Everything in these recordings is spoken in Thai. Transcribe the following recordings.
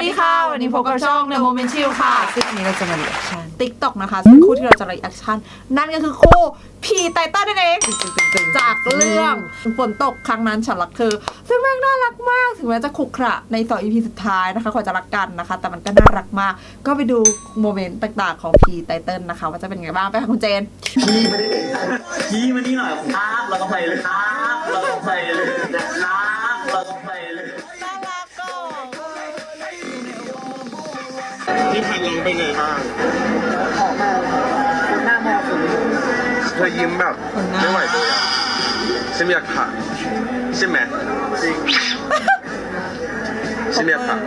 วัสดีค่ะวันนี้พบกับช่อง The Moment Chill ค่ะ ซึ่งวันนี้เราจะมา reaction TikTok นะคะซึ่งคู่ที่เราจะ reaction นั่นก็คือคู่พีไตเติ้ลนั่นเอง จากเรื่องฝนตกครั้งนั้นฉันรักเธอ ซึ่งแม่งน่ารักมาก ถึงแม้จะขรุขระในสอง EP สุดท้ายนะคะขอจะรักกันนะคะ แต่มันก็น่ารักมาก ก็ไปดูโมเมนต์ต่างๆของพีไตเติ้ลนะคะ ว่าจะเป็นไงบ้างไปค่ะคุณเจนยี่มานี่หน่อยครับ เราก็ไปเลยครับ เราก็ไปเลยนะครับ นี่ทันร้องเป็นไงบ้างออกมาหน้ามอถึงเธอยิ้มแบบไม่ไหวเลยอะฉันอยากถามใช่ไหมจริงฉันอยากถาม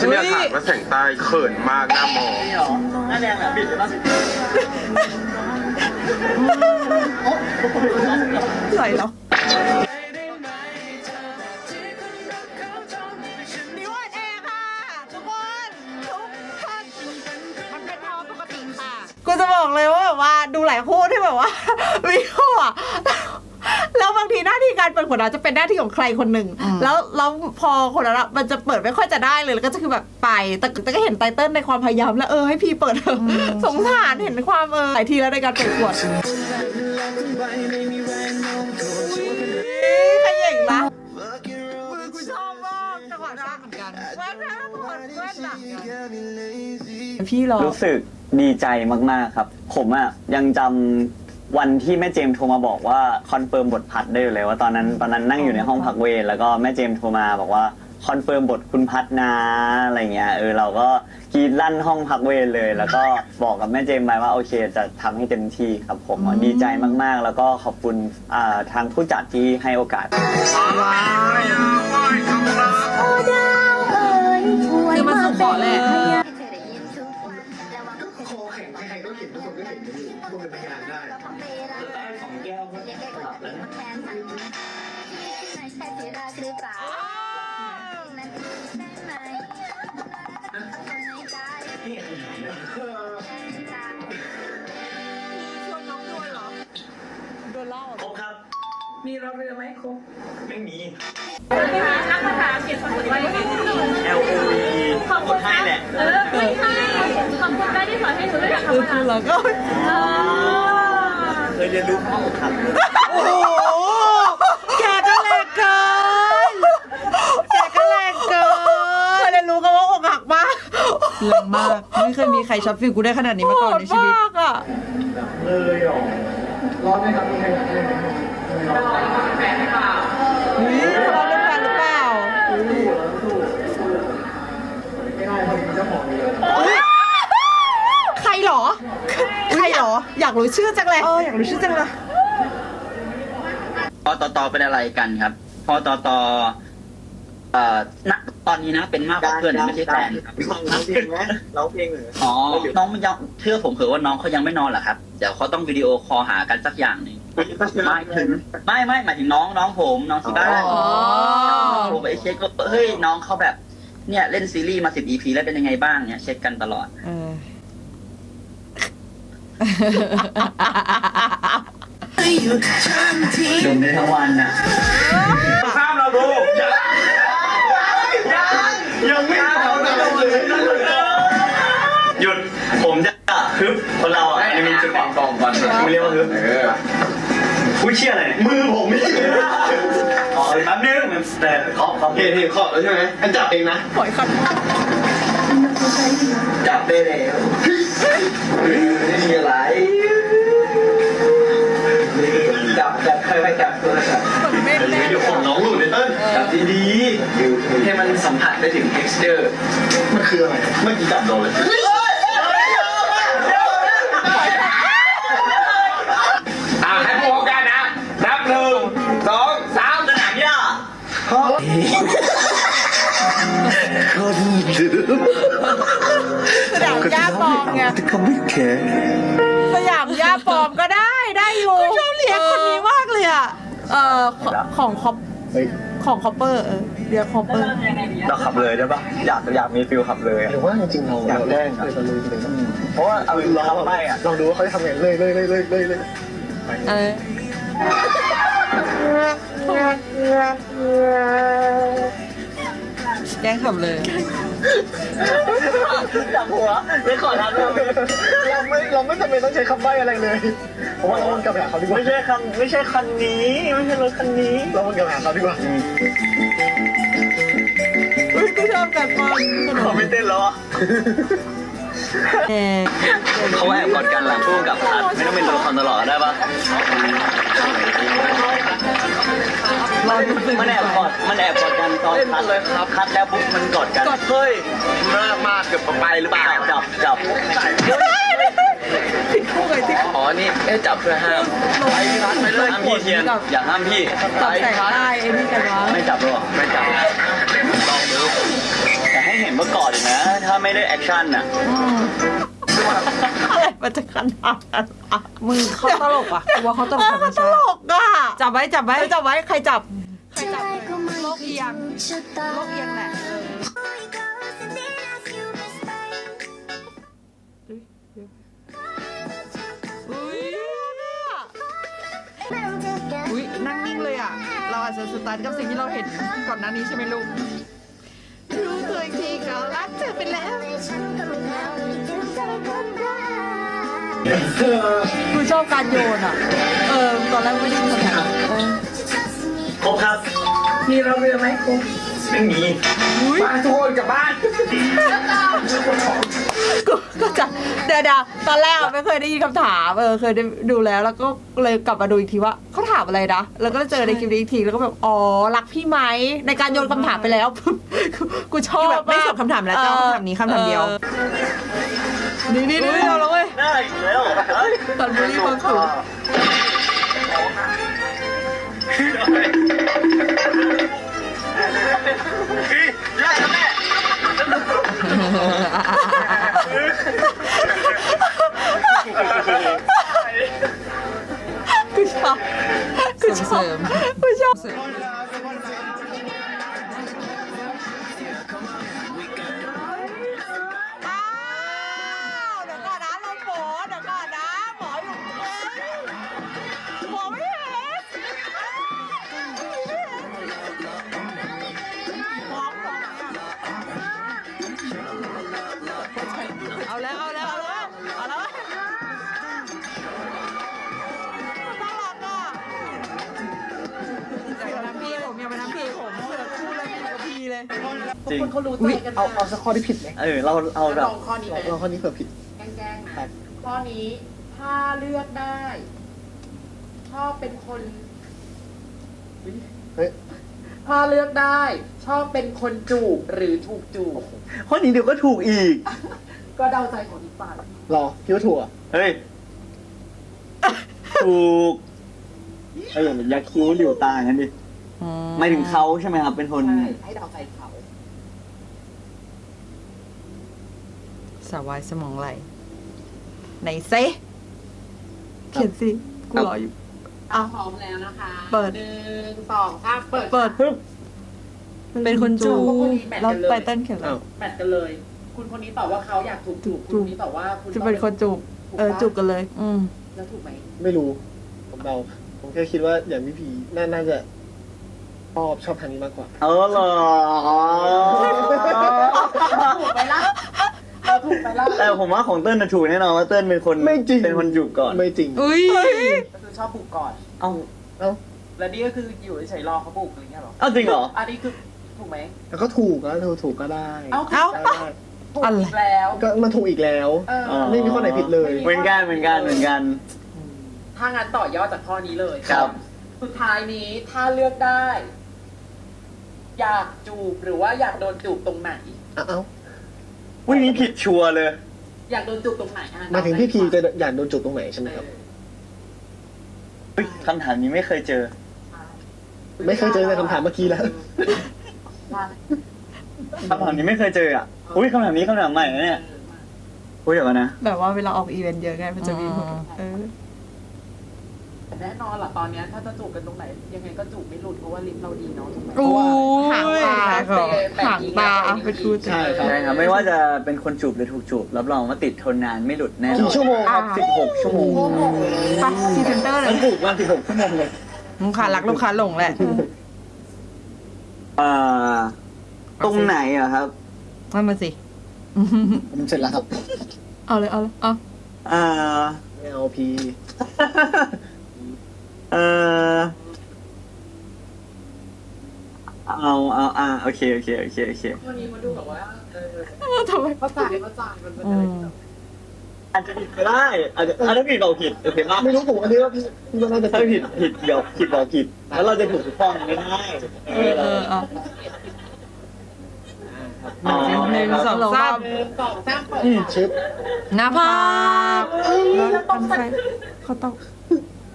ฉันอยากถามว่าแสงใต้เขินมากหน้ามองนี่หรอหน้าแดงอะบิดเลยป่ะสวยเหรอ การเปิดขวดน้ำจะเป็นหน้าที่ของใครคนหนึ่งแล้วแล้วพอคนนั้นอะมันจะเปิดไม่ค่อยจะได้เลยแล้วก็จะคือแบบไป แต่แต่ก็เห็นไตเติ้ลในความพยายามแล้วเออให้พี่เปิดเถอะสงสารเห็นความเออหลายทีแล้วในการเปิดขวดขย่งละมือกูชอบมากจังหวะนั้นเหมือนกันแว่นนะทุกคนแว่นหนักพี่รอรู้สึกดีใจมาก ๆ ครับ ผมอะยังจำ วันที่แม่เจมส์โทรมาบอกว่าคอนเฟิร์มบทพัดได้อยู่เลยว่าตอนนั้นตอนนั้นนั่งอยู่ในห้องพักเวรแล้วก็แม่เจมส์โทรมาบอกว่าคอนเฟิร์มบทคุณพัดนะอะไรเงี้ยเออเราก็กรีดลั่นห้องพักเวรเลย แล้วก็บอกกับแม่เจมส์ไปว่าโอเคจะทำให้เต็มที่ครับผมดีใจมากๆ แล้วก็ขอบคุณอ่าทางผู้จัดที่ให้โอกาส คือมันสุขขอแหละโคแข่งใครๆก็เห็นทุกคนก็เห็นทุกคนเป็นพยานได้ ชวนน้องโดนเหรอ โดนล่อครบครับ มีเราเรือไหมครบไม่มีนักภาษาอังกฤษภาษาไทย L O V E กดให้แหละ เออไม่ใช่ขอบคุณได้ที่สอนให้หนูได้อยากคือทำภาคือษาเราก็เคยเรียนรู้ข้อครับโอ้โห แกก็แรงเกิน แกก็แรงเกินเคยเรียนรู้กันว่าอกหักมาก แรงมาก ไม่เคยมีใครช็อตฟิลกูได้ขนาดนี้มาก่อนในชีวิต มากอะเลยหรอร้อนไหมครับมีใครอยากเล่นไหมอุ้ยทะเลาะเรื่องแฟนหรือเปล่าไม่ได้คนเจ้าของเลยอุ๊ยใครเหรอ ใครเหรอ อยากรู้ชื่อจังเลย เอออยากรู้ชื่อจังเลย พอตอตอเป็นอะไรกันครับ พอตอตอเอ่อณตอนนี้นะเป็นมากกว่าเพื่อนนะไม่ใช่แฟนครับร้องเพลงไหมร้องเพลงเหรออ๋อน้องมันยังเชื่อผมเถอะว่าน้องเขายังไม่นอนเหรอครับเดี๋ยวเขาต้องวิดีโอคอลหากันสักอย่างหนึ่งไม่ถึงไม่ไม่หมายถึงน้องน้องผมน้องที่บ้านอ๋อผมไปเช็คก็เฮ้ยน้องเขาแบบ เนี่ยเล่นซีรีส์มาสิบ EP แล้วเป็นยังไงบ้างเนี่ยเช็คกันตลอดเออดมได้ทั้งวันอะข้ามเราดู ยังไม่เอาเลยหยุดผมจะฮึบคนเราอะมันมีจุดอ่อนกองก่อนคุณเรียกว่าฮึบเออผู้เชี่ยอะไรเนี่ยมือผมไม่ใช่อ๋อแป๊บนึงมันแต่เคาะเคาะเห็นเห็นขอบแล้วใช่ไหมอันจับเองนะปล่อยคันจับได้แล้วไม่มีอะไรจับจับค่อยๆจับตัวจับเหมือนเม่นแน่เดี๋ยวของน้องหลุดในเต้น จับดีๆให้มันสัมผัสได้ถึง texture มันคืออะไร เมื่อกี้จับโดนเลยอ่าให้พวกกันนะนับหนึ่งสองสามสนามหญ้าสยามย่าปลอมไงสยามย่าปลอมก็ได้ได้อยู่ชอบเรียกคนนี้มากเลยอะเอ่อของของคอป ของคอปเปอร์เออเรียกคอปเปอร์ เราขับเลยได้ปะอยากอยากมีฟิลขับเลยอะ หรือว่าจริงๆเราอยากแกล้งอะเราเลยเลยเพราะว่าเอาขับไปอะลองดูว่าเขาจะทำไงเลยเลยเลยเลยเลยเลยเออแก ล้งขับเลยจับหัวไม่ขอทักเลยเราไม่เราไม่จำเป็นต้องใช้คำใบ้อะไรเลยผมว่าเราวนกลับไปหาเขาดีกว่าไม่ใช่คำไม่ใช่คันนี้ ไม่ใช่รถคันนี้ เราวนกลับไปหาเขาดีกว่าอุ้ยกูชอบการฟังขนเขามไม่เต้นแล้วอะแดงเขาแอบกอดกันหลังคู่กับพัดไม่ต้องเป็นตัวละครตลอดก็ได้ปะ รอดูสิมันแอบกอดมันแอบกอดกันตอนคัดเลยครับคัดแล้วปุ๊บมันกอดกันเฮ้ยมากมากเกือบไปหรือเปล่าจับจับผิดคู่กับที่อ๋อนี่เอ๊ะจับเพื่อห้ามไปพี่พัดไปเลยห้ามพี่เทียนอย่าห้ามพี่จับแสงได้ไอ้นี่กันวะไม่จับหรอไม่จับลองดูแต่ให้เห็นว่ากอดอีกนะ ถ้าไม่ได้แอคชั่นน่ะ อะไรมันจะขนาดนั้นอะมึงเขาตลกอะกูว่าเขาตลกเขาตลกอะจับไว้จับไว้จับไว้ใครจับใครจับโลกเอียงโลกเอียงแหละอุ้ยอุ้ยนั่งนิ่งเลยอะเราอาจจะสตาร์ทกับสิ่งที่เราเห็นก่อนหน้านี้ใช่ไหมลูก กูชอบการโยนอะ เออ ตอนแรกไม่ได้ยินคำถามเออครบครับ มีเราเรือไหมครูไม่มีมาทุกคนกลับบ้าน กูก็จะเดี๋ยวเดี๋ยวตอนแรกอะไม่เคยได้ยินคำถาม เออ เคยได้ดูแล้ว แล้วก็เลยกลับมาดูอีกทีว่าเขาถามอะไรนะ แล้วก็เจอในคลิปนี้อีกที แล้วก็แบบ อ๋อ รักพี่ไหม ในการโยนคำถามไปแล้ว กูชอบแบบไม่สนคำถามแล้วจะเอาคำถามนี้คำถามเดียวออ นี่นี่นี่เอาแล้วเว้ยได้อีกแล้วเฮ้ยตอนบุรีบางสูงพี่ได้แล้วแม่กูชอบกูชอบกูชอบ จริงอุ๊ยเอาเอาสักข้อที่ผิดไหมเออเราเราแบบลองข้อนี้ไหมเราข้อนี้เผื่อผิด แกล้งๆนะข้อนี้ถ้าเลือกได้ชอบเป็นคนเฮ้ยถ้าเลือกได้ ชอบเป็นคนจูบหรือถูกจูบ ข้อนี้เดี๋ยวก็ถูกอีก ก็เดาใจของอีกฝ่ายรอคิดว่าถูกอะเฮ้ย ถูกไอ้อย่างยักษ์คิ้วหลิวตาอย่างนั้นดิไม่ถึงเขาใช่ไหมครับ เป็นคน ใช่ให้เดาใจเขา สาวายสมองไหลไหนเซเขียนสิ กูรออยู่ อะ พร้อมแล้วนะคะเปิด หนึ่งสองสามเปิดเปิดปึ๊บเป็นคนจูพวกคนนี้แมทแล้วกันเลยไตเติ้ลเขียนอะไรอ้าวแมทกันเลย คุณคนนี้ตอบว่าเขาอยากถูกจูบจูคุณบคนนี้ตอบว่าคุณจะเป็นคนจูบ เออจูบกันเลย อืมแล้วถูกไหม ไม่รู้ ผมเดา ผมแค่คิดว่าอย่างพี่พีน่าน่าจะชอบชอบทางนี้มากกว่า เออเหรอถูกไหมล่ะเรา ถูกไหมล่ะแต่ผมว่าของเติ้ลน่ะถูกแน่นอนว่าเติ้ลเป็นคนไม่จริง เป็นคนจูบก่อนไม่จริง อุ้ยก็คือชอบบุกก่อนเอ้าเอ้าและนี่ก็คืออยู่เฉยๆรอเขาบุกอะไรเงี้ยเหรอเอ้าจริงเหรออันนี้คือถูกไหมแล้วก็ถูกแล้วถูกถูกก็ได้เอ้าเอ้าได้ถูกอีกแล้วก็มันถูกอีกแล้ว เอออ๋อไม่มีข้อไหนผิดเลยเหมือนกันเหมือนกันเหมือนกัน ถ้างั้นต่อยอดจากข้อนี้เลยครับ สุดท้ายนี้ถ้าเลือกได้ อยากจูบหรือว่าอยากโดนจูบตรงไหนอ้าวเอ้า วันนี้ผิดชัวร์เลย อยากโดนจูบตรงไหนอะหมายถึงพี่พีจะอยากโดนจุดตรงไหนใช่ไหมครับ เฮ้ยคำถามนี้ไม่เคยเจอ ไม่เคยเจอในคำถามเมื่อกี้แล้ว คำถามนี้ไม่เคยเจออะ อุ้ยคำถามนี้คำถามใหม่นะเนี่ย อุ้ยเดี๋ยวก่อนนะ แบบว่าเวลาออกอีเวนต์เยอะไงมันจะมีคนเออ แน่นอนล่ะตอนเนี้ยถ้าจะจูบกันตรงไหน ยังไงก็จูบไม่หลุดเพราะว่าลิ้นเราดีเนาะถูกไหม อู้ยหางตาหางตาเป็นกูใช่ครับ ใช่ครับ ไม่ว่าจะเป็นคนจูบหรือถูกจูบ รับรองว่าติดทนนานไม่หลุดแน่นอนกี่ชั่วโมงครับสิบหกชั่วโมงปะพรีเซนเตอร์เลมัยนถูกมาสิบหกชั่วโมงเลยลูกค้ารักลูกค้าหลงแหละ อ่าตรงไหนอะครับตนั่นมาสิ ผมเสร็จแล้วครับเอาเลยเอาเลยเอา อ่า ไม่เอาพีเออเอาเอาอ่าโอเคโอเคโอเคโอเควันนี้มาดูแบบว่าเออเออทำไมเข้าใจเข้าใจมันเป็นอือะไรมที่แบบอาจจะผิดก็ได้อาจจะอาจจะผิดบอกผิดโอเคมากไม่รู้ผมอันนี้ว่าพี่พี่ว่าน่าจะถ้าผิดผิดเดี๋ยวผิดบอกผิดแล้วเราจะถูกถูกต้องไม่ได้เออเออเอาอ๋อหนึ่งสองสามหนึ่งสองสามเปิดชึบหน้าผากแล้วกันไฟเขาต้อง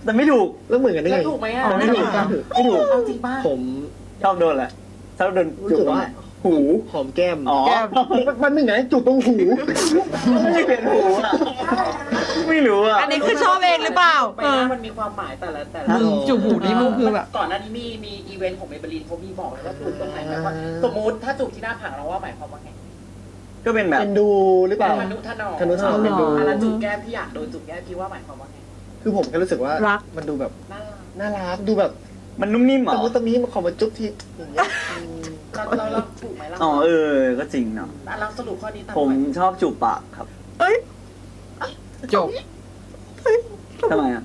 แต่ไม่ถูกแล้วเหมือนกันได้แล้ไงวถูกไหมอะอ๋อไม่ถูกไม่ถูกไม่ถูกเอาจริงป่ะผมชอบโดนแหละชอบโดนรู้จุกสึกตรงว่าไหนหูหอมแก้มอ๋อมันหนึ่งไงจุดตรงหู ไม่ได้เปลี่ยนหูอะไม่รู้อะ อันนี้คือชอบเองหรือเปล่าไปเออนะมันมีความหมายแต่ละแต่ละมึงจูบหูนี่มึงคือแบบ ก่อนหน้านี้มีมีอีเวนต์ของเมเบลีนเขามีบอกเลยว่าจูบตรงไหนหมายความสมมุติถ้าจูบที่หน้าผากเราว่าหมายความว่าไงก็เป็นแบบ เป็นดูหรือเปล่าทนุถนอมทนุถนอม เป็นดู อะไรจูบแก้มที่อยากโดนจูบแก้มพี่ว่าหมายความว่าไง คือผมแค่รู้สึกว่ารัก มันดูแบบน่ารักน่ารักดูแบบมันนุ่มนิ่มเหรตะอมุตะมีมาขอมาจุ๊บทีอย่างเงี้ยอืมเราเราเราถูกไหมล่ะอ๋อเออ ก็จริงเนาะเราสรุปข้อนี้ตามผมไปชอบจูบปากครับเอ้ยจบ ทำไมอะ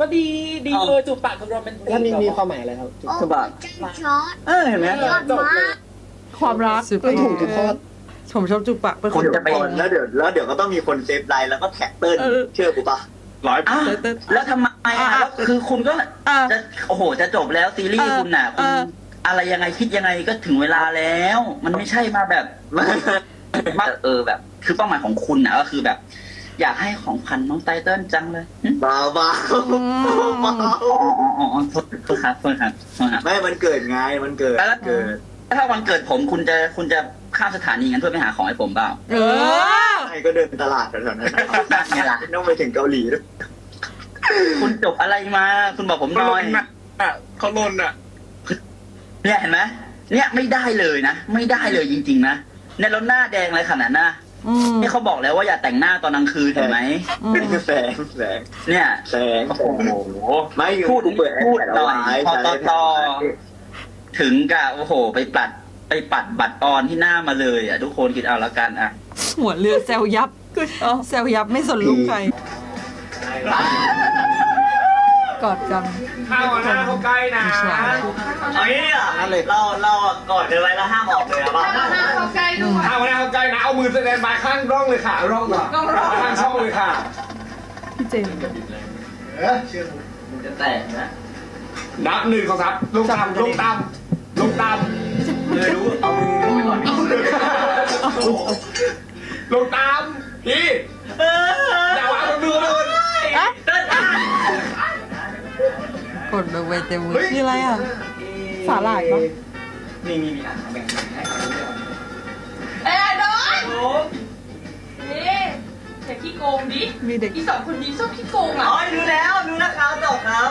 ก็ดีดีเอา เลยจูบปากคือโรแมนติกแล้วมีมีความหมายอะไรครับจุ๊บจูบปากเออเห็นไหมเออจบเลยความรักไม่ถูกทุกข้อผมชอบจูบปากเป็นคคุนณจะไป แล้วเดี๋ยวแล้วเดี๋ยวก็ต้องมีคนเซฟไลน์แล้วก็แท็กเติ้ลเออ เชื่อกูปะ ร้อยอะเต้นเต้นแล้วทำไมอะอะแล้วคือคุณก็อะ จะโอ้โห จะจบแล้วซีรีส์เออคุณน่ะคุณเอออะไรยังไงคิดยังไงก็ถึงเวลาแล้ว มันไม่ใช่มาแบบมาเออแบบ คือเป้าหมายของคุณน่ะก็คือแบบ อยากให้ของพันน้องไตเติ้ลจังเลยหึเบาเบาอืมอ๋ออ๋ออ๋ออ๋อโทษโทษครับโทษครับโทษครับ ไม่มันเกิดไงมันเกิดแล้ว เกิด ถ้าวันเกิดผมคุณจะคุณจะ ข้ามสถานีงั้นเพื่อไปหาของให้ผมเปล่าเออใช่ก็เดินตลาดแถวๆนั้นนั่นไงล่ะต้องไปถึงเกาหลีด้วยคุณจบอะไรมา คุณบอกผมหเขาน่ลอย นอะอะเขาลนอะ เนี่ยเห็นไหมเนี่ยไม่ได้เลยนะ ไม่ได้เลยจริง ๆ นะเนี่ยแล้วหน้าแดงเลยขนาดน่ะอืมนี่เขาบอกแล้วว่าอย่าแต่งหน้าตอนกลางคืนเห็นไหมอืมแสงแสงเนี่ย แสงโอ้โหไม่พูดกูเปิดพูดหน่อยไว้พอตอตอใช้ถึงกับโอ้โห ไปปัด ไปปัดบัตรออนที่หน้ามาเลยอะทุกคนคิดเอาละกันอะหัวเรือแซวยับแซวยับไม่สนลูกใคร กอดกันข้าวหน้าเขาใกล้นะอิจฉาเอางี้อะเราเราก่อนเดินไว้แล้วห้ามออกเลยอะป่ะข้าวหน้าเขาใกล้นะเอามือแสดงบายข้างร่องเลยค่ะร่องก่อนข้างช่องเลยค่ะพี่เจมส์จะแตกนะนับหนึ่งสองสามลูกตามลูกตามลูกตาม เลยรู้เอามือไปก่อนลูกตามพี่อย่าวางมือเลยกดไปเต็มมือนี่อะไรอะ สาหร่ายปะนี่นี่นี่อะแบ่งให้เอ้ยโดนนี่อย่าขี้โกงดิมีเด็กอีสองคนนี้ชอบขี้โกงอะอ๋อดูแล้วดูนะครับจบครับ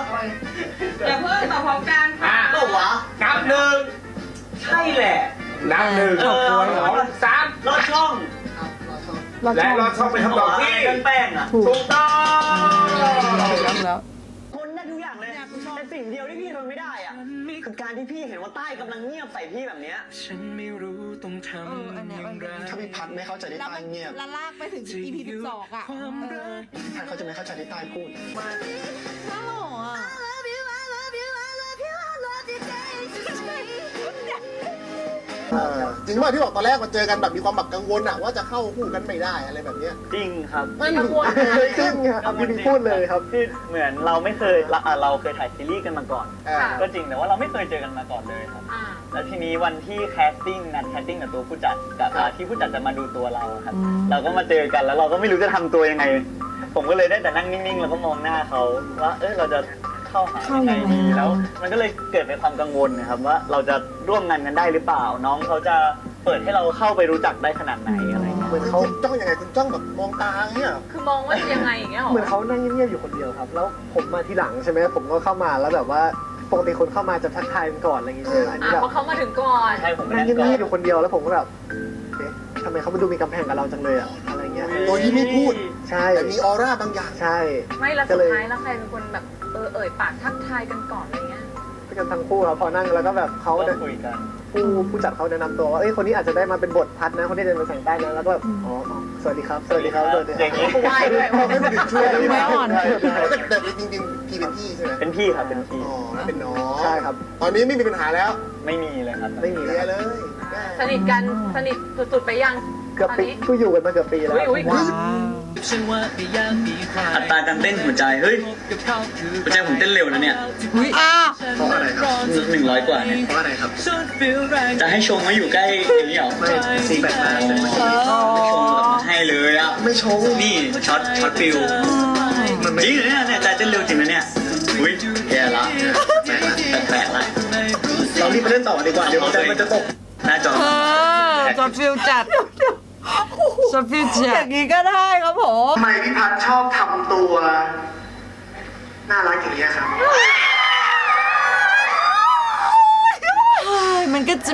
อย่าเพิ่งตอบพร้อมกันค่ะก็วะนับหนึ่ง ใช่แหละ นับหนึ่งเออ สองสามรอดช่องเราชและอบรอดช่องเป็นคำตอบที่เรื่องแป้งอะ ถูกถูกต้องแล้วแล้ว คนได้ทุกอย่างเลยแต่สิ่งเดียวที่พี่ทนไม่ได้อะคือการที่พี่เห็นว่าใต้กำลังเงียบใส่พี่แบบเนี้ย ฉันไม่รู้ต้องทเอออันำเนี้ยอย่างไรถ้าพี่พัดไม่เข้าใจที่ใต้เงียบแล้วลากไปถึง EP สิบสองอะ ความรัก พี่พัดเขาจะไม่เข้าใจที่ใต้พูดน่ จริงป่ะที่บอกตอนแรกมาเจอกันแบบมีความแบบกังวลอะว่าจะเข้าคู่กันไม่ได้อะไรแบบเนี้ยจริงครับไม่จริงครับพี่พีพูดเลยครับที่เหมือนเราไม่เคยเราอะเราเคยถ่ายซีรีส์กันมาก่อนอ่าก็จริงแต่ว่าเราไม่เคยเจอกันมาก่อนเลยครับ อ่า แล้วทีนี้วันที่แคสติ้งนัดแคสติ้งกับตัวผู้จัดกับอ่าที่ผู้จัดจะมาดูตัวเราครับอืมเราก็มาเจอกันแล้วเราก็ไม่รู้จะทำตัวยังไง ผมก็เลยได้แต่นั่งนิ่งๆ แล้วก็มองหน้าเขาว่าเออเราจะ เข้าหายังไงดีแล้ว มันก็เลยเกิดเป็นความกังวลนะครับว่าเราจะร่วมงานกันได้หรือเปล่า น้องเขาจะเปิดให้เราเข้าไปรู้จักได้ขนาดไหนอะไรเงี้ย เหมือนเขาจ้องยังไงคุณจ้องแบบมองตาอย่างเงี้ย คือมองว่ายังไงอย่างเงี้ยหรอเหมือนเขานั่งเงียบๆอยู่คนเดียวครับ แล้วผมมาทีหลังใช่ไหมผมก็เข้ามาแล้วแบบว่าปกติคนเข้ามาจะทักทายกันก่อนอะไรอย่างเงี้ยอันนี้อะแบบเพราะเขามาถึงก่อนใช่ผมไม่นั่งได้ก่อเงียนบๆอยู่คนเดียวแล้วผมก็แบบเอ๊ะทำไมเขามาดูมีกำแพงกับเราจังเลยอะอะไรเงี้ยโดยที่ไม่พูด ใช่แต่มีออร่าบางอย่าง ใช่ ไม่แล้วก็สุดเลยท้ายแล้วใครเป็นคนแบบเออเอ่ยปากทักทายกันก่อนอะไรเงี้ยไปกันทั้งคู่ครับพอนั่งแล้วก็แบบเขาก็เนี่ยคุยกันพูผู้ผู้จัดเขาแนะนำตัวว่าเอ้ยคนนี้อาจจะได้มาเป็นบทพัดนะคนนี้จะเป็นแสงใต้นะแล้วก็แบบอ๋ออ๋อสวัสดีครับสวัสดีครับสวัสดีครับอย่างนี้ไหว้ด้วยบอกให้มาถึงช่วยด้วยไม่อ่อน แต่แต่จริงๆพี่เป็นพี่ใช่ไหมเป็นพี่ครับ เป็นพี่ อ๋อเป็นน้องใช่ครับ ตอนนี้ไม่มีปัญหาแล้วไม่มีเลยครับ ไม่มีเคลียร์เลยสนิทกันสนิทสุดๆไปยังเกือบปีผู้อยู่กันมาเกือบปีแล้วอุ้ยอุ้ยว้าว อัตราการเต้นหัวใจ เฮ้ย หัวใจผมเต้นเร็วนะเนี่ยอุ้ยอะเพราะอะไรครับหนึ่งร้อยกว่าเนี่ยเพราะอะไรครับ จะให้ชงมาอยู่ใกล้อย่างนี้เหรอไม่ซีแปดมาชงแบบมาให้เลยอะ ไม่ชง นี่ช็อตช็อตฟิลมันไม่จริงเหรอเนี่ยเนี่ยใจเต้นเร็วจริงนะเนี่ย อุ้ยแย่ละแปลกๆละเรารีบไปเล่นต่อดีกว่า เดี๋ยวใจมันจะตกหน้าจอเออจอดฟิลจัด จอดฟิลอจัดย่างนี้ก็ได้ครับผมทำไมพี่พัดชอบทำตัว น่ารักอย่างนี้ยครับเฮ้ยมันก็จะ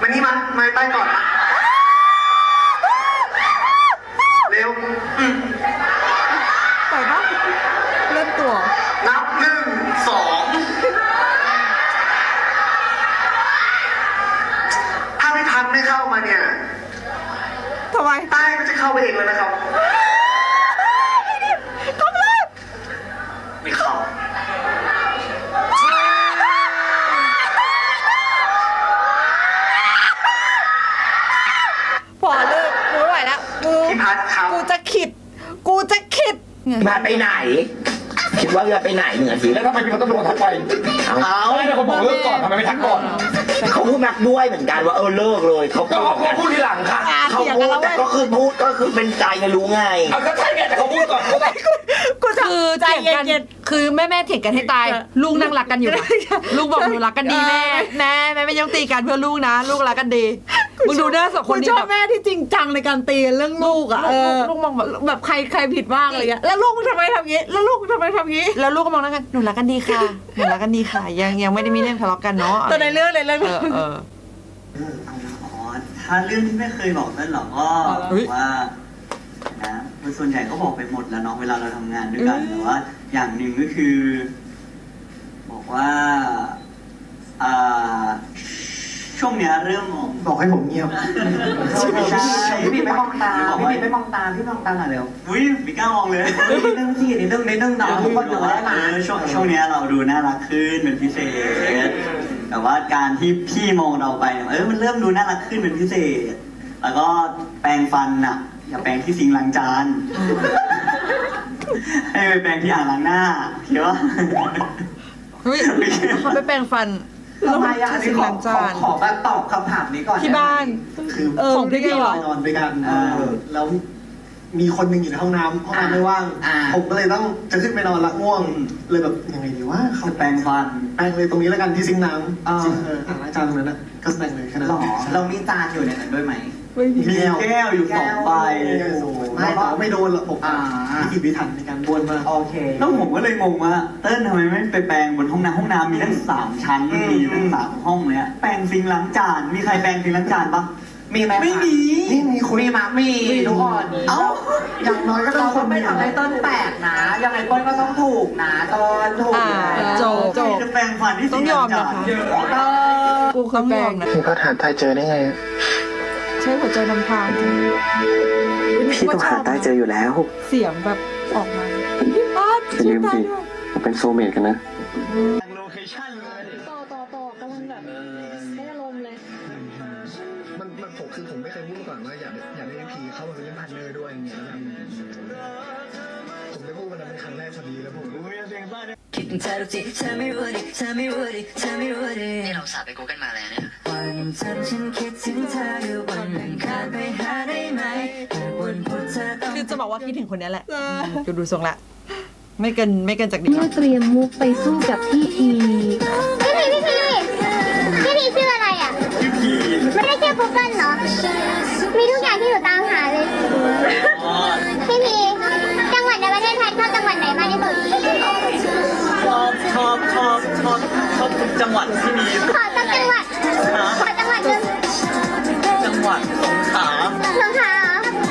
มานี่มามาใต้ก่อนมาเร็ว ปล่อยปะเล่นตัว นับหนึ่งสองถ้าพี่พัดไม่เข้ามาเนี่ย ทำไมใต้ก็จะเข้าไปเองแล้วนะครับไม่เข้าพอเลิกกูไม่ไหวแล้วกูพี่พัดครับกูจะขิด กูจะขิดมาไปไหน คิดว่าจะไปไหนหนึ่งอาทิตย์แล้วทำไมพี่เขาต้องโดนทักไป เอาไม่ได้คนบอกเลิกก่อนทำไมไม่ทักก่อน เขาพูดนักด้วยเหมือนกันว่าเออเลิกเลยเขาก็พูดเขาพูดทีหลังค่ะอะเขาเถียงพูกันดแล้วแต่เว้ย ก็คือพูดก็คือเป็นใจไงรู้ไง เอาก็ใช่ไงแต่เขาพูดก่อนเขาได้กูจะคือใจเถียงเย็กันนคือแม่แม่เถียงกันให้ตาย ลูกนั่งรักกันอยู่นะลูกบอกหนูรักกันดีแม่แม่แม่ไม่ต้องตีกันเพื่อลูกนะ ลูกรักกันดี มึงดูหน้าสองๆคกูนนี้ชอแบบบ แม่ที่จริงจังในการตีเรื่องลูกอะเออลูกมองแบบแบบใครใครผิดบ้างอะไรเงี้ยแล้วลูกมึงทำไมทำงี้ แล้วลูกมึงทำไมทำงี้ แล้วลูกก็มองหน้ากันหนูรักกันดีค่ะหนูรักกันดีค่ะ ยังยังไม่ได้มีเรื่องทะเลาะกันเนาะแต่ในเรื่องในเรื่อง เออเอออ๋อถ้าเรื่องที่ไม่เคยบอกนั่นหรอก็เฮ้ย ว่านะส่วนใหญ่ก็บอกไปหมดแล้วเนาะเวลาเราทำงานด้วยกันแต่ว่า อย่างหนึ่งก็คือ บอกว่า อ่า ช่วงเนี้ยเริ่มมองบอกให้ผมเงียบไม่ใช่พี่ไม่มองตาพี่ไม่มองตาพี่มองตาหน่อยเร็วอุ้ยไม่กล้ามองเลยนิดนึงสินิดนึงนิดนึงน้องทุกคนอยู่แล้วนะช่วงช่วงเนี้ยเราดูน่ารักขึ้นเป็นพิเศษ แต่ว่าการที่พี่มองเราไปเนี่ยเออมันเริ่มดูน่ารักขึ้นเป็นพิเศษ แล้วก็แปรงฟันอะ อย่าแปรงที่ซิงค์ล้างจานให้ไปแปรงที่อ่างล้างหน้าเดี๋ยวเฮ้ยเขาไปแปรงฟัน ทำไมอะที่ล้างจานขอแบบตอบคำถามนี้ก่อนที่บ้าน คือเออของพี่เหรอ นอนด้วยกันอ่าแล้วมีคนหนึ่งอยู่ในห้องน้ำห้องน้ำไม่ว่าง อ่า ผมก็เลยต้องจะขึ้นไปนอนละง่วง เลยแบบยังไงดีว่าเขาแปรงฟัน แปรงเลยตรงนี้แล้วกันที่ซิงค์น้ำอ่าซิงค์เอออ่างล้างจานตรงนั้นนะก็แปรงเลยแค่นั้นหรอเรามีจานอยู่ในนั้นด้วยไหม มีมีแก้วแก้วอยู่สองใบไม่แต่ว่าไม่โดนหรอกผมอ่าพิถีพิถันในการบ้วนมากโอเค แล้วผมก็เลยงงว่าเติ้ลทำไมไม่ไปแปรงบนห้องน้ำห้องน้ำมีตั้งสามชั้นมีตั้งสามห้องเลยอะแปรงซิงค์ล้างจานมีใครแปรงซิงค์ล้างจานปะ มีไหมไม่มี นี่มีคุณมีมามีทุกคนเอ้า อย่างน้อยก็ต้เราองคก็นไม่มีทำให้ต้นแปลกนะ ยังไงต้นก็ต้องถูกนะต้นถูกอ่าอยู่แล้วจบจบ จะแปรงฟันที่ต้องยอมนะคะเออ กูเคยแปรงนะพี่พัดหาทายเจอได้ไงใช้หัวใจนำทางพี่ต้องหาใต้เจออยู่แล้ว เสียงแบบออกมาพี่ป๊อดอย่าลืมสิเราเป็นโซลเมทกันนะโลเคชั่นเลยต่อต่อต่อกำลังแบบไม่อารมณ์เลย มันมันผมคือผมไม่เคยพูดมาก่อนว่าอยากอยากได้พีเข้ามาเป็นเล่นพาร์ทเนอร์ด้วยอย่างเงี้ยนะครับผมได้พูดวันนั้นเป็นครั้งแรกพอดีแล้วผม นี่เราสาไปกูกันมาแล้วเนี่ยวันจันทร์ฉันคิดถึงเธออยู่วันอังคารไปหาได้ไหมแต่วันพุธเธอต้องคือจะบอกว่าคิดถึงคนนี้แหละดูดูทรงละ ไม่เกินไม่เกินจากนี้หรเมื่ออกเตรียมมุกไปสู้กับพี่ทีพี่พีพี่พีพี่พีชื่ออะไรอะพี่พีไม่ได้ชื่อปุ๊กเกิลเนาะมีทุกอย่างที่หนูตาม ชอบชอบทุกจังหวัดที่มีขอสักจังหวัดขอจังหวัดหนึ่งจังหวัดสงขลาสงขลา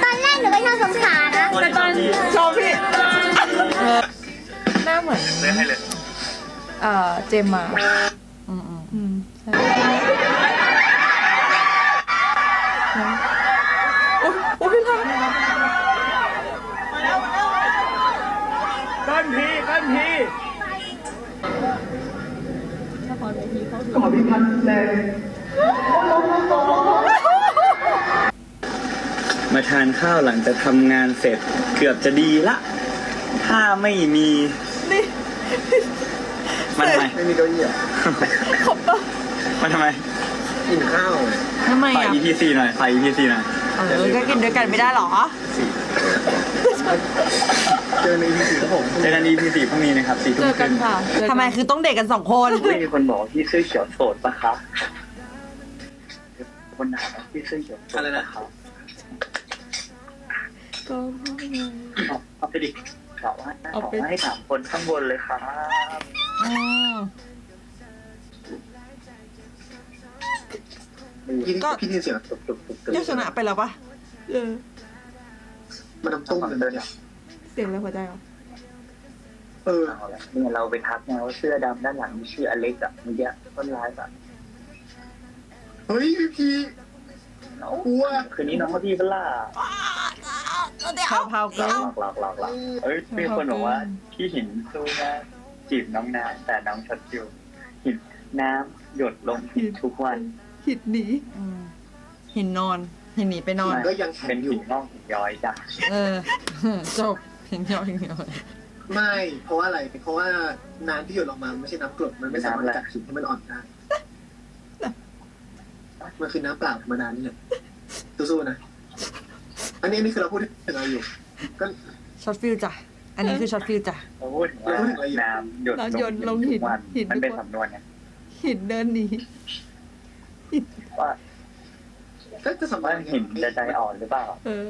ตอนแรกหนูก็ชอบสงขลานะแต่ตอนชอบพี่หน้าเหมือนเลยให้เลยเอ่อเจมมาอืมอืมใช่โอ้ยพี่ท่านทีกันที อนพี่พันแรงมาทานข้าวหลังจากทำงานเสร็จเกือบจะดีละ ถ้าไม่มีมันทำไมไม่มีเก้าอี้อะมันทำไมกินข้าวทำไมฝ่ายอะ EPC หน่อยฝ่าย EPC หน่อย เออก็กินด้วยกันไม่ได้หรอ เจอในทีสีครับผมเจอกัน EPC พรุ่งนี้นะครับสี่ทุ่เจมอคกัรึ่นงค่ะทำไมคือต้องเด็กกันสองคนมีคนบอกพี่เสื้อเขียวโสดปะครับคนถามว่าพี่เสื้อเขียวโสดปะครับเอาไปดิขอว่าขอให้ถามคนข้างบนเลยครับอืมพี่ก็ พี่ได้ยินเสียงตุบตุบตุบตุบก็ชนะไปแล้วปะเออมันน้ำตุ้มเลยเนี่ย เสียงอะไรหัวใจเหรอเออเอาละเนี่ยเราไปทักไงว่าเสื้อดำด้านหลังมีชื่ออเล็กอะเมื่อกี้ต้นร้ายแบบเฮ้ยพี่พีกลัวคืนนี้น้องมาพี่เปล่าเผาเผาหลเกิอนกหลอกหลอกหลอกเอ้ยมีคนบอกว่าพี่หินสู้นะจีบน้องน้ำแต่น้องช็อตคิวหินน้ำหยดลงหินทุกวัน หินหนีหินนอน หินหนีไปนอนก็ยังแข็เป็งนอยู่หินงอกหินย้อยจ้ะเออจบ หินยอหินยไม่เพราะว่าอะไรเพราะว่าน้ำที่หยดออกมาไม่ใช่น้ำกรดมันไม่สามารถกัดหินให้มันอ่อนได้มันคือน้ำเปล่าธรรมดานี่แหละสู้ๆนะอันนี้นี่คือเราพูดถึงอะไรอยู่ก็ช็อตฟิลจ้ะอันนี้คือช็อตฟิลจ้ะเราพูดถึงว่าน้ำหยดน้ำหยดลงหินหินมันเป็นสำนวนไงหินเดินหนีว่าก็จะสัมว่าภาษณ์หินจะใจอ่อนหรือเปล่าเออ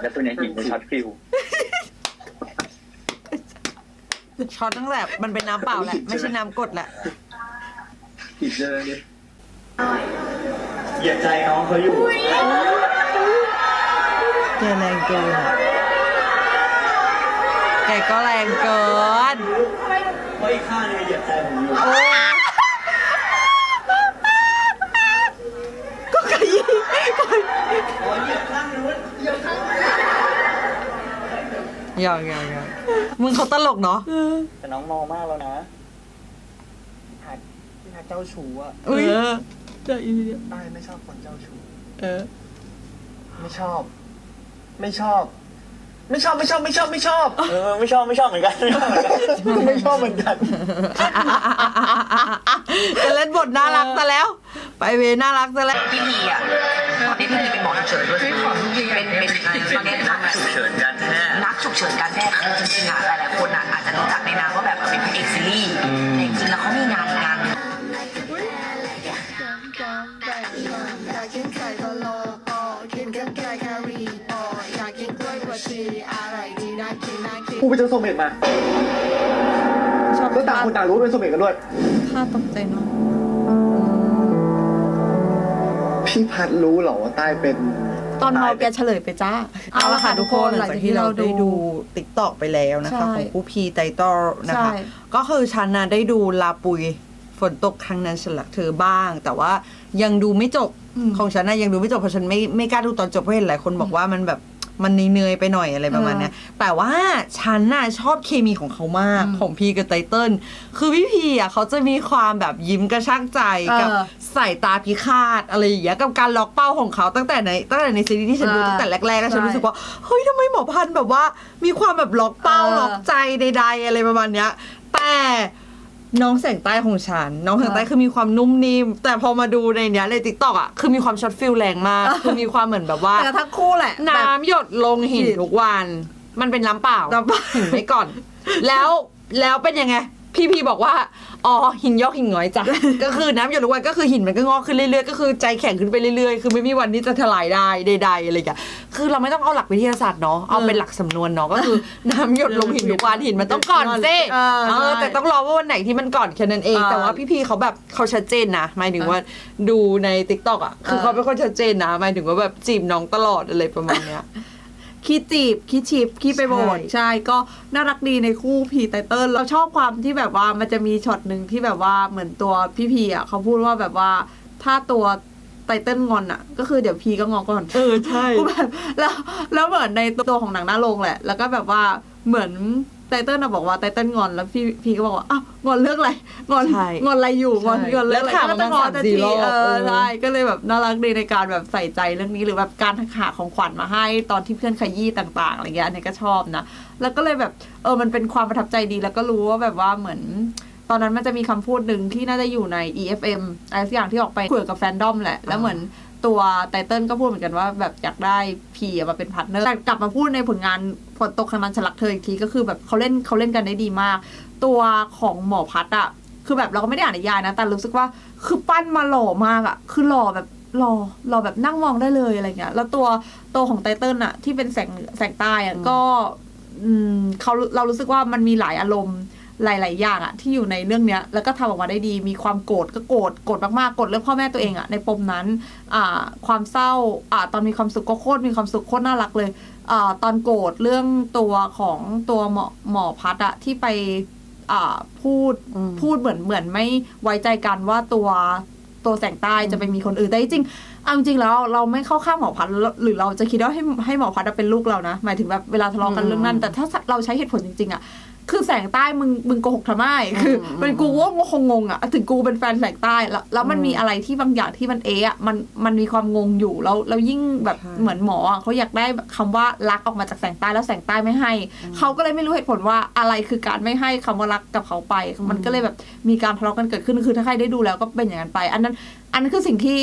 แล้วตัวเนี้ยหินจะช็อตฟิวช็อตตั้งแต่มันเป็นน้ำเปล่าแหละ ไม่ใช่น้ำกรดแหละหินเจอเนี่ยเหยียดใจน้องเขาอยู่แกแรงเกินอะแกก็แรงเกินเฮ้ยข้างนึงเหยียดใจผมอยู่ โอ้ก็ขยี้ห ยอกหยอกหยอกมึงเขาตลกเนาะแต่น้องมองมากแล้วนะพี่ฮัทพี่ฮัทเจ้าชู้อะอุ้ยเดี๋ยวอีเดียวได้ไม่ชอบคนเจ้าชู้เออ ไม่ชอบ ไม่ชอบ ไม่ชอบไม่ชอบไม่ชอบไม่ชอบ เออไม่ชอบไม่ชอบเหมือนกัน ไม่ชอบเหมือนกันไม่ชอบเหมือนกันจะเล่นบทน่ารักซะแล้ว ไปเวน่ารักซะแล้วพี่พีอะตอนนี้พี่พีเป็นหมอฉุกเฉินด้วยเป็นเป็นตอนนี้นักฉุกเฉินการแพทย์นัก ฉุกเฉินการแพทย์คือจริงๆอะหลายๆคนอะอาจจะรู้จักในนามว่าแบบเป็นพระเอกซีรีส์แต่จริงๆแล้วเขามีงานอีกงานหนึ่งกูไปเจอโซเมตมาชอบแล้วต่างคนต่างรู้ว่าเป็นโซเมตกันด้วย ค่าตกใจเนาะพี่พัดรู้เหรอว่าใต้เป็น ตอนเมาแกเฉลยไปจ้า เอาละค่ะทุกคนหลังจากที่เราได้ดูติ๊กตอกไปแล้วนะคะใช่ของผู้พีไตตอลนะคะใช่ก็คือฉันนะได้ดูลาปุยฝนตกครั้งนั้นฉันรักเธอบ้าง แต่ว่ายังดูไม่จบของฉันนะยังดูไม่จบเพราะฉันไม่ไม่กล้าดูตอนจบเพราะเห็นหลายคนบอกว่ามันแบบ มันเนยๆไปหน่อยอะไรประมาณเนี้ยแต่ว่าฉันน่ะชอบเคมีของเขามากของพีกับไตเติ้ลคือพี่พีอะเขาจะมีความแบบยิ้มกระชากใจกับเออสายตาพิฆาตอะไรอย่างเงี้ยกับการล็อกเป้าของเขาตั้งแต่ในตั้งแต่ในซีรีส์ที่ฉันดูอ่าตั้งแต่แรกๆแล้วฉันใช่รู้สึกว่าเฮ้ยทำไมหมอพันธุ์แบบว่ามีความแบบล็อกเป้าเออล็อกใจใดๆอะไรประมาณเนี้ยแต่ น้องแสงใต้ของฉัน น้องแสงใต้คือมีความนุ่มนิ่ม แต่พอมาดูในเนี้ยในติ๊กต็อกอะคือมีความช็อตฟิลแรงมาก คือมีความเหมือนแบบว่าแต่ทั้งคู่แหละน้ำหยดลงหินทุกวัน มันเป็นน้ำเปล่าน้ำเปล่าหินไว้ก่อน แล้วแล้วเป็นยังไง พี่พีบอกว่า อ๋อ หินยอกหินง้อยจ้ะ ก็คือน้ำหยดลงไปก็คือหินมันก็งอกขึ้นเรื่อยๆ ก็คือใจแข็งขึ้นไปเรื่อยๆ คือไม่มีวันที่จะถลายได้ใดๆอะไรอย่างเงี้ยคือเราไม่ต้องเอาหลักวิทยาศาสตร์เนาะ เอาเป็นหลักสำนวนเนาะ ก็คือน้ำหยดลงหินทุกวันหินมันต้องก่อนสิเออเออ ใช่ แต่ต้องรอว่าวันไหนที่มันก่อนแค่นั้นเองเออแต่ว่าพี่พีเขาแบบเขาชัดเจนนะ หมายถึงว่าดูในติ๊กต็อกอะ คือเออเขาเป็นคนชัดเจนนะ หมายถึงว่าแบบจีบน้องตลอดอะไรประมาณเนี้ย ขี้จีบขี้ชิปขี้ไปโบดใช่ใช่ก็น่ารักดีในคู่พีไตเติ้ลเราชอบความที่แบบว่ามันจะมีช็อตหนึ่งที่แบบว่าเหมือนตัวพี่พีอะเขาพูดว่าแบบว่าถ้าตัวไตเติ้ลงอนอะ ก็คือเดี๋ยวพีก็งอนก่อน เออ ใช่กูแบบแล้วแล้วเหมือนในตัวของหนังหน้าโรงแหละ แล้วก็แบบว่าเหมือน ไตเติ้ลน่ะบอกว่าไตเติ้ลงอนแล้วพี่พี่ก็บอกว่าอ้าวงอนเรื่องอะไรงอนใช่งอนอะไรอยู่งอนใช่งอนเรื่องอะไรแล้วถามก็จะงอนประมาณทันสามสี่ทีรอบเอเอออ ใช่ก็เลยแบบน่ารักดีในการแบบใส่ใจเรื่องนี้หรือแบบการหาของขวัญมาให้ตอนที่เพื่อนขยี้ต่าง ๆอะไรเงี้ยอันนี้ก็ชอบนะ แล้วก็เลยแบบเออมันเป็นความประทับใจดีแล้วก็รู้ว่าแบบว่าเหมือน ตอนนั้นมันจะมีคำพูดหนึ่งที่น่าจะอยู่ใน EFM อะไรสักอย่างที่ออกไปคุยกับแฟนดอมแหละ แล้วเหมือน ตัวไตเติ้ลก็พูดเหมือนกันว่าแบบอยากได้พีมาเป็นพาร์ทเนอร์แต่กลับมาพูดในผลงานฝนตกครั้งนั้นฉนลักเธออีกทีก็คือแบบเขาเล่นเขาเล่นกันได้ดีมาก ตัวของหมอพัดอะคือแบบเราก็ไม่ได้อ่านนิยายนะ แต่รู้สึกว่าคือปั้นมาหล่อมากอะคือหล่อแบบหล่อหล่อแบบนั่งมองได้เลยอะไรเงี้ย แล้วตัวตัวของไตเติ้ลอะที่เป็นแสงแสงใต้อะก็อืมเขาเรารู้สึกว่ามันมีหลายอารมณ์ หลาย ๆ อย่างอะที่อยู่ในเรื่องเนี้ยแล้วก็ทำออกมาได้ดี มีความโกรธก็โกรธโกรธมาก ๆ โกรธเรื่องพ่อแม่ตัวเองอะในปมนั้นอ่าความเศร้าอ่าตอนมีความสุขก็โคตรมีความสุขโคตรน่ารักเลยอ่าตอนโกรธเรื่องตัวของตัวหมอหมอพัดอะที่ไปอ่าพูดอืมพูดเหมือนเหมือนไม่ไว้ใจกันว่าตัวตัวแสงใต้จะไปมีคนอื่นแต่จริงๆเอาจริงๆแล้วเราไม่เข้าข้างหมอพัดหรือเราจะคิดว่าให้ให้หมอพัดเป็นลูกเรานะหมายถึงแบบเวลาทะเลาะกันเรื่องนั้น แต่ถ้าเราใช้เหตุผลจริงๆอะ คือแสงใต้มึงมึงโกหกทำไม คืออเป็นกูว่ากูคงงงอะถึงกูเป็นแฟนแสงใต้แล้วแล้วมันมีอะไรที่บางอย่างที่มันเอะอะมันมันมีความงงอยู่แล้วแล้วยิ่งแบบใช่เหมือนหมออะเขาอยากได้แบบคำว่ารักออกมาจากแสงใต้แล้วแสงใต้ไม่ให้ เขาก็เลยไม่รู้เหตุผลว่าอะไรคือการไม่ให้คำว่ารักกับเขาไป มันก็เลยแบบมีการทะเลาะกันเกิดขึ้นคือถ้าใครได้ดูแล้วก็เป็นอย่างนั้นไป อันนั้นอันนั้นคือสิ่งที่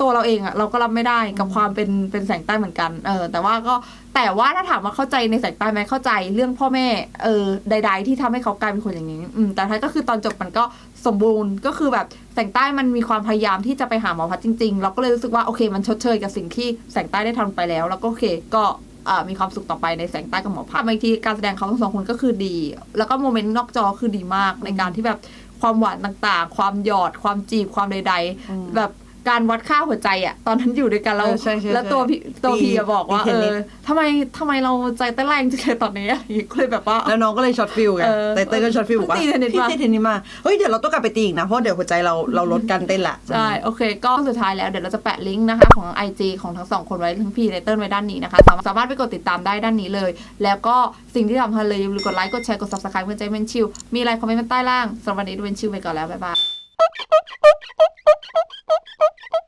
ตัวเราเองอะเราก็รับไม่ได้กับความเป็นเป็นแสงใต้เหมือนกันเออแต่ว่าก็แต่ว่าถ้าถามว่าเข้าใจในแสงใต้ไหมเข้าใจเรื่องพ่อแม่เออใด ๆ ที่ทำให้เขากลายเป็นคนอย่างนี้อืมแต่ท้ายก็คือตอนจบมันก็สมบูรณ์ก็คือแบบแสงใต้มันมีความพยายามที่จะไปหาหมอพัดจริงๆ เราก็เลยรู้สึกว่าโอเค มันชดเชยกับสิ่งที่แสงใต้ได้ทำไปแล้ว แล้วก็โอเคก็อ่ามีความสุขต่อไปในแสงใต้กับหมอพัดบางทีการแสดงเขาทั้งสองคนก็คือดี แล้วก็โมเมนต์นอกจอคือดีมากในการที่แบบความหวานต่างๆ ความหยอดความจีบความใด ๆ แบบ การวัดค่าหัวใจอะตอนนั้นอยู่ด้วยกันแล้วเออใช่ใช่แล้วตัวพี่ตัวตีพี่อะบอกว่า ตีเอเทนนิส อทำไมทำไมเราใจเต้นแรงจังเลยตอนนี้อะไรอย่างงี้ก็เลยแบบว่า แล้วน้องก็เลยช็อตฟิลไงเออไตเติ้ลก็ช็อตฟิลบอกว่าตีเทนนิสพี่มาตีเทนนิสมาเฮ้ยเดี๋ยวเราต้องกลับไปตีอีกนะ เพราะเดี๋ยวหัวใจเราเราลดการเต้นละ ใช่ โอเค ก็สุดท้ายแล้ว เดี๋ยวเราจะแปะลิงก์นะคะ ของ IG ของทั้งสองคนไว้ทั้งพี่ไตเติ้ลไว้ด้านนี้นะคะสามารถสามารถไปกดติดตามได้ด้านนี้เลย แล้วก็สิ่งที่สำคัญเลยอย่าลืมกดไลค์กดแชร์กด subscribe เพื่อใจเป็นชิวมีอะไรคอมเมนต์ใต้ล่างสำหรับวันนี้ดูเป็นชิวไปก่อนแล้วบ๊ายบาย Oh,